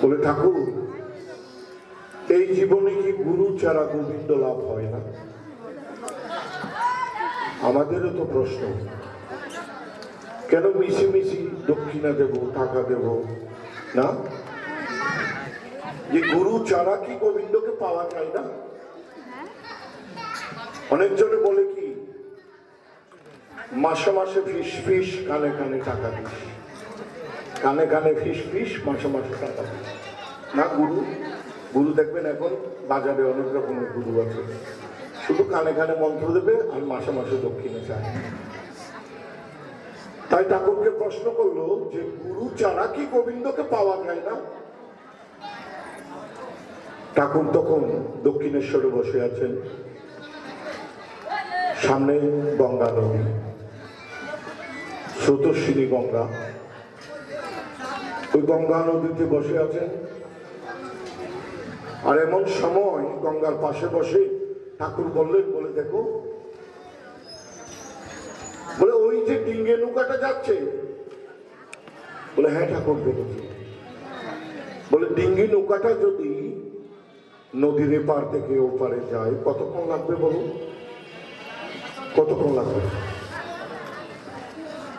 বলে, ঠাকুর, এই জীবনে কি গুরু ছাড়া গোবিন্দ লাভ হয় না? আমাদেরও তো প্রশ্ন, কেন মিশি মিশি দক্ষিণা দেব, টাকা দেব? না? যে গুরু ছাড়া কি গোবিন্দকে পাওয়া যায় না? অনেকজনে বলে কি, মাসে মাসে ফিস ফিস, কানে কানে টাকা দিস। কানে কানে ফিস ফিস, মাসে মাসে টাকা না, গুরু গুরু দেখবেন এখন বাজারে অনেক রকমের গুরু আছে। শুধু কানে কানে মন্ত্র দেবে আর মাসে মাসে দক্ষিণে চায়। তাই ঠাকুরকে প্রশ্ন করল যে, গুরু ছাড়া কি গোবিন্দকে পাওয়া যায় না? ঠাকুর তখন দক্ষিণেশ্বরে বসে আছেন। সামনে গঙ্গা নদী। স্রোতস্বিনী গঙ্গা। ওই গঙ্গা নদীতে বসে আছেন আর এমন সময় গঙ্গার পাশে বসে ঠাকুর বললেন, বলে দেখো, বলে ওই যে ডিঙ্গে নৌকাটা যাচ্ছে, বলে হ্যাঁ ঠাকুর দেখেছি। বলে ডিঙ্গি নৌকাটা যদি নদীর এপার থেকে ওপারে যায়, কতক্ষণ লাগবে বলুন? কতক্ষণ লাগবে?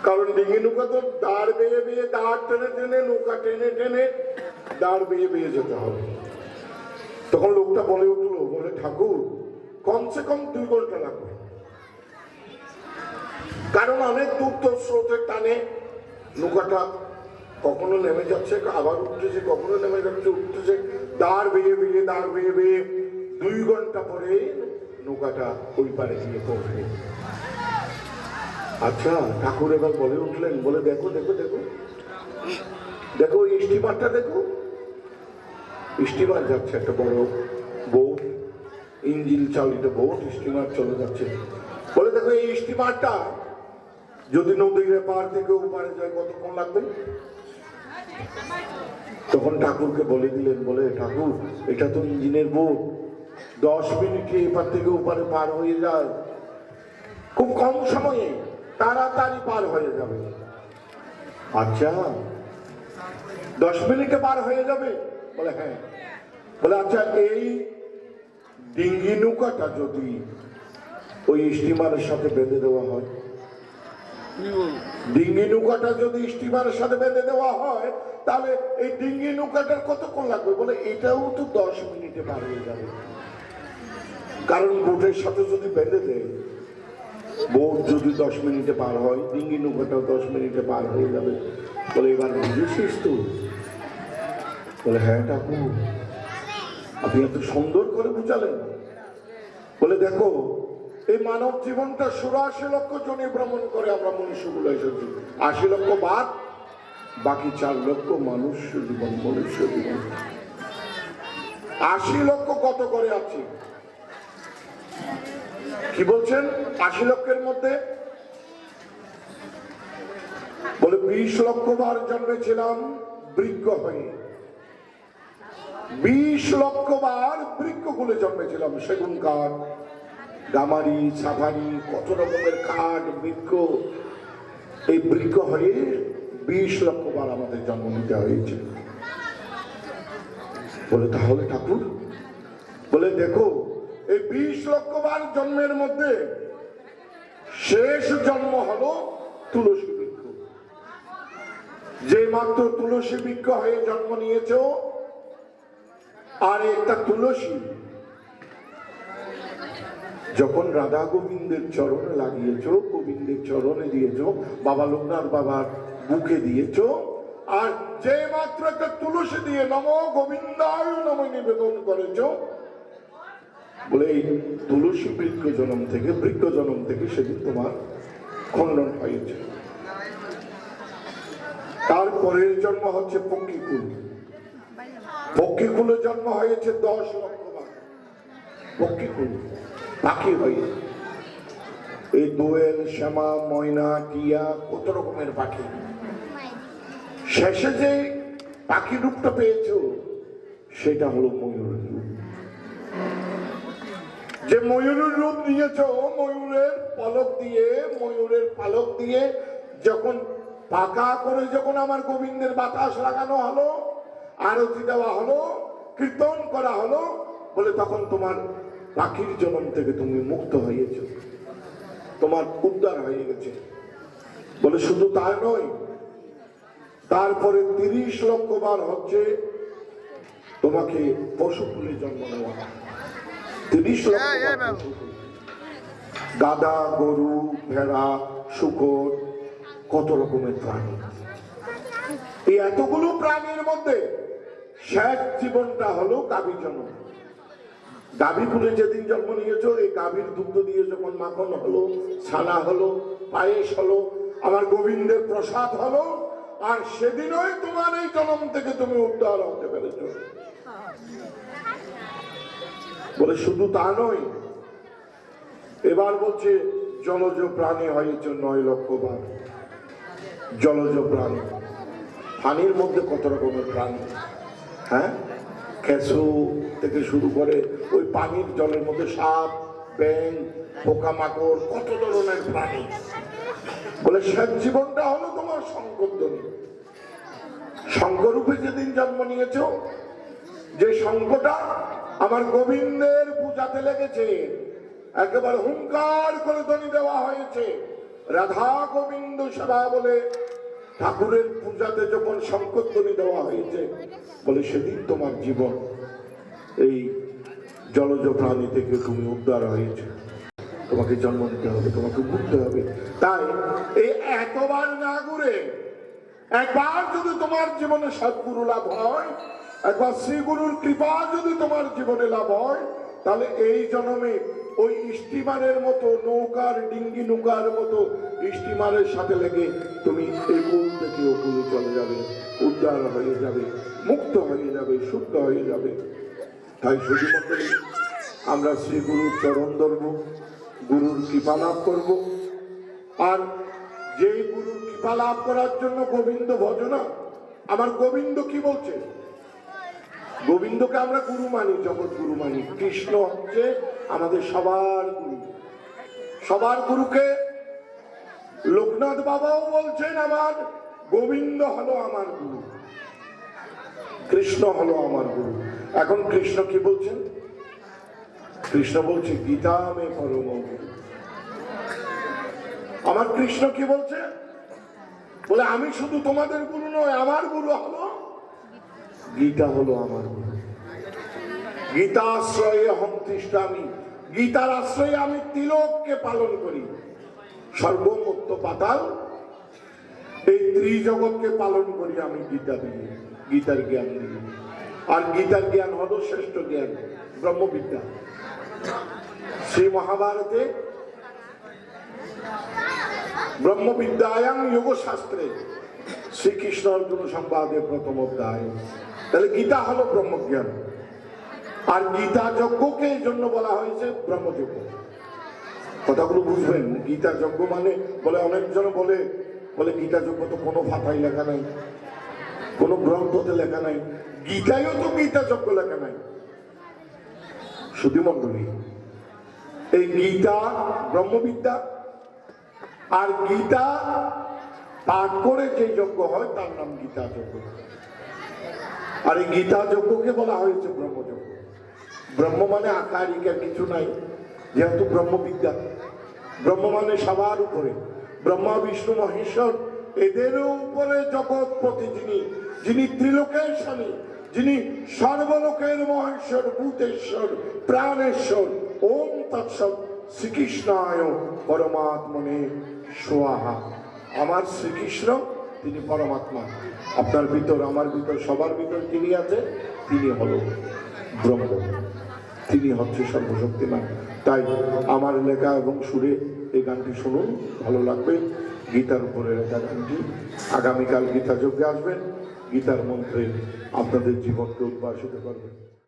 কারণ ডিঙ্গি নৌকা তো দাঁড় বেয়ে বেয়ে, দাঁড় টেনে টেনে, নৌকা টেনে টেনে দাঁড় বেয়ে বেয়ে যেতে হবে। তখন লোকটা বলে উঠল, বলে, ঠাকুর, কমসে কম দুই ঘণ্টা লাগবে। কারণ অনেক দূর তো স্রোতের টানে নৌকাটা কখনো নেমে যাচ্ছে, আবার উঠতেছে, কখনো নেমে যাচ্ছে, উঠতেছে, দাঁড় বেয়ে বেয়ে, দাঁড় বেয়ে বেয়ে দুই ঘণ্টা পরে নৌকাটা ওই পারে গিয়ে পৌঁছে আচ্ছা ঠাকুর এবার বলে উঠলেন, বলে দেখো দেখো দেখো। দেখো ওই স্টিমারটা দেখো। স্টিমার যাচ্ছে একটা বড় বোট, ইঞ্জিন চালিত বোট স্টিমার চলে যাচ্ছে। বলে দেখো, এই স্টিমারটা যদি নদীর পার থেকে ওপারে যায়, কতক্ষণ লাগবে? তখন ঠাকুরকে বলে দিলেন, বলে, ঠাকুর, এটা তো ইঞ্জিনের বোট। দশ মিনিটে এপার থেকে ওপারে পার হয়ে যায়। খুব কম সময়ে তাড়াতাড়ি পার হয়ে যাবে। আচ্ছা। দশ মিনিটে পার হয়ে যাবে? বলে হ্যাঁ। বলে আচ্ছা এই ডিঙ্গি নৌকাটা যদি ওই স্টিমারের সাথে বেঁধে দেওয়া হয়? ডিঙ্গি নৌকাটা যদি স্টিমারের সাথে বেঁধে দেওয়া হয়, তাহলে এই ডিঙ্গি নৌকাটার কতক্ষণ লাগবে? বলে, এটাও তো দশ মিনিটে পার হয়ে যাবে। কারণ বোটের সাথে যদি বেঁধে দেয় বোট যদি দশ মিনিটে পার হয়, ডিঙ্গি নৌকাটাও দশ মিনিটে পার হয়ে যাবে। বলে এবার বুঝেছিস তো বলে হ্যাঁ ঠাকুর। আপনি এত সুন্দর করে বুঝালেন। বলে দেখো, এই মানব জীবনটা সুরাশি লক্ষ জনে ভ্রমণ করে আমরা মনুষ্যগুলো এসেছি। আশি লক্ষ বাদ, বাকি চার লক্ষ মানুষ জীবন, মনুষ্য জীবন। আশি লক্ষ কত করে আছি? কি বলছেন? আশি লক্ষের মধ্যে? বলে বিশ লক্ষ বার জন্মেছিলাম বৃক্ষ হয়ে। বিশ লক্ষ বার বৃক্ষ খুলে জন্মেছিলাম, সেগুন কাঠ, গামারি সাফারি কত রকমের কাঠ, বৃক্ষ। এই বৃক্ষ হয়ে বিশ লক্ষ বার আমাদের জন্ম নিতে হয়েছে। বলে তাহলে ঠাকুর, বলে দেখো এই বিশ লক্ষ বার জন্মের মধ্যে শেষ জন্ম হলো তুলসী বৃক্ষ। যে মাত্র তুলসী বৃক্ষ হয়ে জন্ম নিয়েছ, আর একটা তুলসী। যখন রাধা গোবিন্দের চরণে লাগিয়েছ, গোবিন্দের চরণে দিয়েছ, বাবা লোকনাথ বাবার বুকে দিয়েছ, আর যে মাত্র একটা তুলসী দিয়ে নম গোবিন্দায় নম নিবেদন করেছ বলে এই তুলসী বৃক্ষ জনম থেকে, বৃক্ষ জনম থেকে সেদিন তোমার খণ্ডন হয়েছে। তারপরের জন্ম হচ্ছে পক্ষীকুল। পক্ষীকুলের জন্ম হয়েছে দশ লক্ষ পাখি হয়ে। এই দোয়েল, শ্যামা, ময়না, টিয়া, কত রকমের পাখি। শেষে যে পাখি রূপটা পেয়েছ, সেটা হলো ময়ূরের রূপ। যে ময়ূরের রূপ নিয়েছ ময়ূরের পলক দিয়ে, ময়ূরের পালক দিয়ে যখন পাকা করে যখন আমার গোবিন্দের বাতাস লাগানো হলো, আরতি দেওয়া হলো, কীর্তন করা হলো, বলে তখন তোমার পাখির জন্ম থেকে তুমি মুক্ত হয়েছ। তোমার উদ্ধার হয়ে গেছে। বলে শুধু তাই নয়, তারপরে তিরিশ লক্ষ বার হচ্ছে তোমাকে পশুকুলে জন্ম নেওয়া তিরিশ লক্ষ গাদা গরু ভেড়া শুকর কত রকমের প্রাণী। এই এতগুলো প্রাণীর মধ্যে শেষ জীবনটা হলো গাভী জন্ম। গাভী ফুলে যেদিন জন্ম নিয়েছো এই গাভীর দুগ্ধ দিয়ে যখন মাখন হলো ছানা হলো পায়েস হলো আমার গোবিন্দের প্রসাদ হলো আর সেদিনই তোমার এই জন্ম থেকে তুমি উদ্ধার হতে পেরেছ। বলে শুধু তা নয়, এবার বলছে, জলজ প্রাণী হয়েছে নয় লক্ষ বার জলজ প্রাণী। পানির মধ্যে কত রকমের প্রাণী? হ্যাঁ? কেঁচু থেকে শুরু করে ওই পানির জলের মধ্যে সাপ ব্যাং পোকামাকড়, কত ধরনের প্রাণী? বলে, শেষ জীবনটা হলো তোমার শঙ্করধ্বনি শঙ্করূপে যেদিন জন্ম নিয়েছ যে শঙ্কটা আমার গোবিন্দের পূজাতে লেগেছে, একেবারে হুঙ্কার করে ধ্বনি দেওয়া হয়েছে। রাধা গোবিন্দ সেবা বলে ঠাকুরের পূজাতে যখন শঙ্কর ধ্বনি দেওয়া হয়েছে, বলে, সেদিন তোমার জীবন এই জলজ প্রাণী থেকে তুমি উদ্ধার হয়েছে। তোমাকে জন্ম দিতে হবে, তোমাকে বুঝতে হবে। তাই এই এতবার না ঘুরে একবার যদি তোমার জীবনে সদ্গুরু লাভ হয় একবার শ্রীগুরুর কৃপা যদি তোমার জীবনে লাভ হয়, তাহলে এই জন্মে ওই স্টিমারের মতো নৌকার, ডিঙ্গি নৌকার মতো স্টিমারের সাথে লেগে তুমি এই কুল থেকে ও চলে যাবে, উদ্ধার হয়ে যাবে, মুক্ত হয়ে যাবে, শুদ্ধ হয়ে যাবে। তাই শুধুমাত্র আমরা শ্রী গুরুর চরণ ধরব, গুরুর কৃপা লাভ করব। আর যে গুরুর কৃপা লাভ করার জন্য গোবিন্দ ভজনা, আমার গোবিন্দ কি বলছে? গোবিন্দকে আমরা গুরু মানি, জগৎ গুরু মানি। কৃষ্ণ হচ্ছে আমাদের সবার গুরু। সবার গুরুকে লোকনাথ বাবাও বলছেন আমার, গোবিন্দ হলো আমার গুরু। কৃষ্ণ হলো আমার গুরু। এখন কৃষ্ণ কি বলছেন? কৃষ্ণ বলছে, গীতা মে পরম আমার কৃষ্ণ কি বলছে? বলে, আমি শুধু তোমাদের গুরু নয়, আমার গুরু হলো গীতা হলো আমার। গীতা আশ্রয়ে হম তিষ্ঠামি গীতার আশ্রয়ে আমি তিলককে পালন করি। সর্বমত্ত পাতাল, এই ত্রিজগৎকে পালন করি আমি গীতা দিয়ে, গীতার জ্ঞান দিয়ে। আর গীতার জ্ঞান হলো শ্রেষ্ঠ জ্ঞান, ব্রহ্মবিদ্যা। শ্রী মহাভারতে ব্রহ্মবিদ্যায়াং যোগ শাস্ত্রে শ্রীকৃষ্ণ অর্জুন সংবাদে প্রথম অধ্যায়। তাহলে গীতা হলো ব্রহ্মজ্ঞান। আর গীতা যজ্ঞকে এই জন্য বলা হয়েছে ব্রহ্মযজ্ঞ। কথাগুলো বুঝবেন, গীতা যজ্ঞ মানে বলে অনেকজন বলে বলে গীতা যজ্ঞ তো কোনো ভাষায় লেখা নাই, কোনো গ্রন্থতে লেখা নাই, গীতায়ও তো গীতা যজ্ঞ লেখা নাই। সুধী মন্ডলী। এই গীতা ব্রহ্মবিদ্যা, আর গীতা পাঠ করে যে যজ্ঞ হয় তার নাম গীতা যজ্ঞ। আর এই গীতা যজ্ঞকে বলা হয়েছে ব্রহ্মযজ্ঞ। ব্রহ্ম মানে আকারিকা কিছু নাই, যেহেতু ব্রহ্মবিদ্যা। ব্রহ্ম মানে সবার উপরে। ব্রহ্মা, বিষ্ণু, মহেশ্বর, এদেরও উপরে জগৎপতি যিনি যিনি ত্রিলোকের স্বামী, যিনি সর্বলোকের মহেশ্বর, ভূতেশ্বর, প্রাণেশ্বর, ওম তৎসব শ্রীকৃষ্ণায় পরমাত্মনে সোয়াহা। আমার শ্রীকৃষ্ণ তিনি পরমাত্মা। আপনার ভিতর, আমার ভিতর, সবার ভিতর তিনি আছে তিনি হলো ব্রহ্ম তিনি হচ্ছে সর্বশক্তিমান। তাই আমার লেখা এবং সুরে এই গানটি শুনুন, ভালো লাগবে। গীতার উপরে লেখা গানটি। আগামীকাল গীতা যজ্ঞে আসবেন। গীতার মন্ত্রে আপনাদের জীবনকে উদ্ভাসিত করবেন।